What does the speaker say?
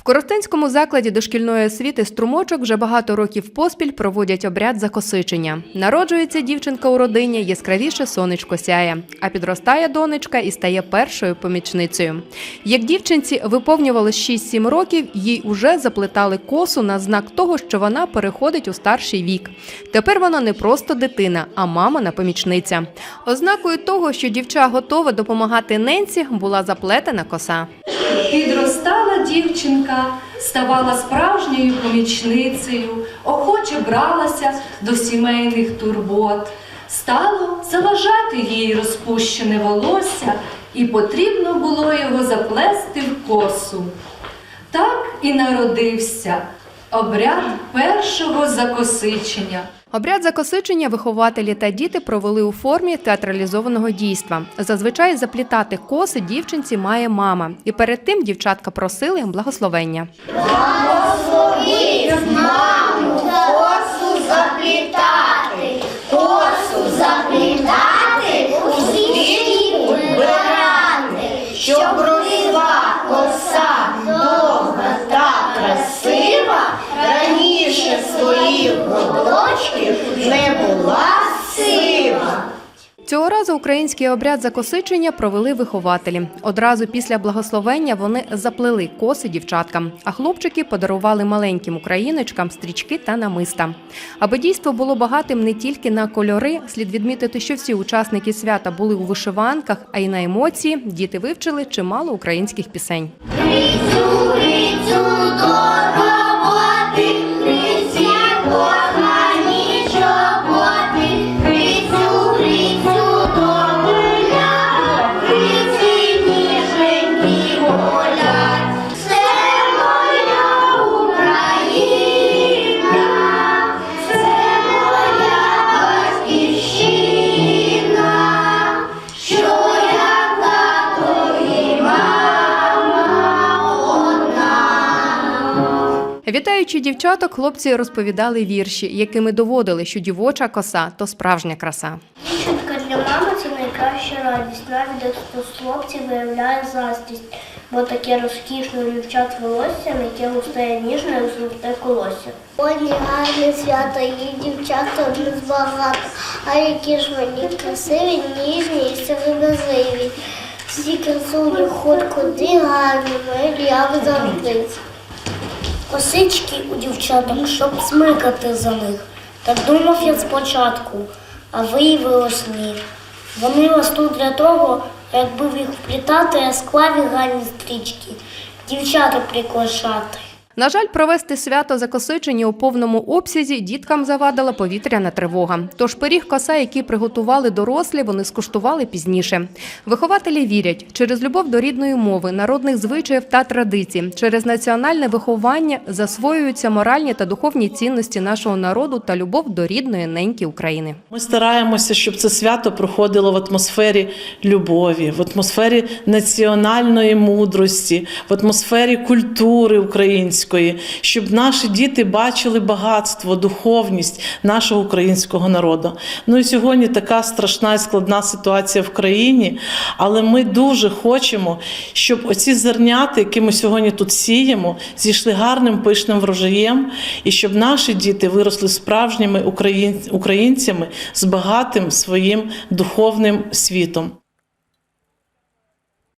В Коростенському закладі дошкільної освіти струмочок вже багато років поспіль проводять обряд закосичення. Народжується дівчинка у родині, яскравіше сонечко сяє, а підростає донечка і стає першою помічницею. Як дівчинці виповнювалось 6-7 років, їй уже заплетали косу на знак того, що вона переходить у старший вік. Тепер вона не просто дитина, а мамина помічниця. Ознакою того, що дівча готова допомагати ненці, була заплетена коса. Дівчинка, ставала справжньою помічницею, охоче бралася до сімейних турбот. Стало заважати їй розпущене волосся, і потрібно було його заплести в косу. Так і народився обряд першого закосичення. Обряд закосичення вихователі та діти провели у формі театралізованого дійства. Зазвичай заплітати коси дівчинці має мама, і перед тим дівчатка просили благословення. Косу Цього разу український обряд закосичення провели вихователі. Одразу після благословення вони заплели коси дівчаткам, а хлопчики подарували маленьким україночкам стрічки та намиста. Аби дійство було багатим не тільки на кольори, слід відмітити, що всі учасники свята були у вишиванках, а й на емоції діти вивчили чимало українських пісень. Грицю, грицю Вітаючи дівчаток, хлопці розповідали вірші, якими доводили, що дівоча коса то справжня краса. Дівчинка для мами це найкраща радість. Навіть хлопців виявляє заздрість, бо таке розкішне у дівчат волосся, на яке густе ніжне і золоте колосся. Сьогодні гарне свято, і дівчата в нас багато, а які ж вони красиві, ніжні і серебезливі. Всі красуні ход куди гарні, милі, як завжди. Косички у дівчаток, щоб смикати за них. Так думав я спочатку, а виявилось ні. Вони ростуть для того, якби їх вплітати яскраві гарні стрічки, дівчата прикрашати. На жаль, провести свято закосичення у повному обсязі діткам завадила повітряна тривога. Тож пиріг коса, який приготували дорослі, вони скуштували пізніше. Вихователі вірять, через любов до рідної мови, народних звичаїв та традицій, через національне виховання засвоюються моральні та духовні цінності нашого народу та любов до рідної неньки України. Ми стараємося, щоб це свято проходило в атмосфері любові, в атмосфері національної мудрості, в атмосфері культури української, щоб наші діти бачили багатство, духовність нашого українського народу. Ну і сьогодні така страшна і складна ситуація в країні, але ми дуже хочемо, щоб оці зернята, які ми сьогодні тут сіємо, зійшли гарним пишним врожаєм, і щоб наші діти виросли справжніми українцями з багатим своїм духовним світом.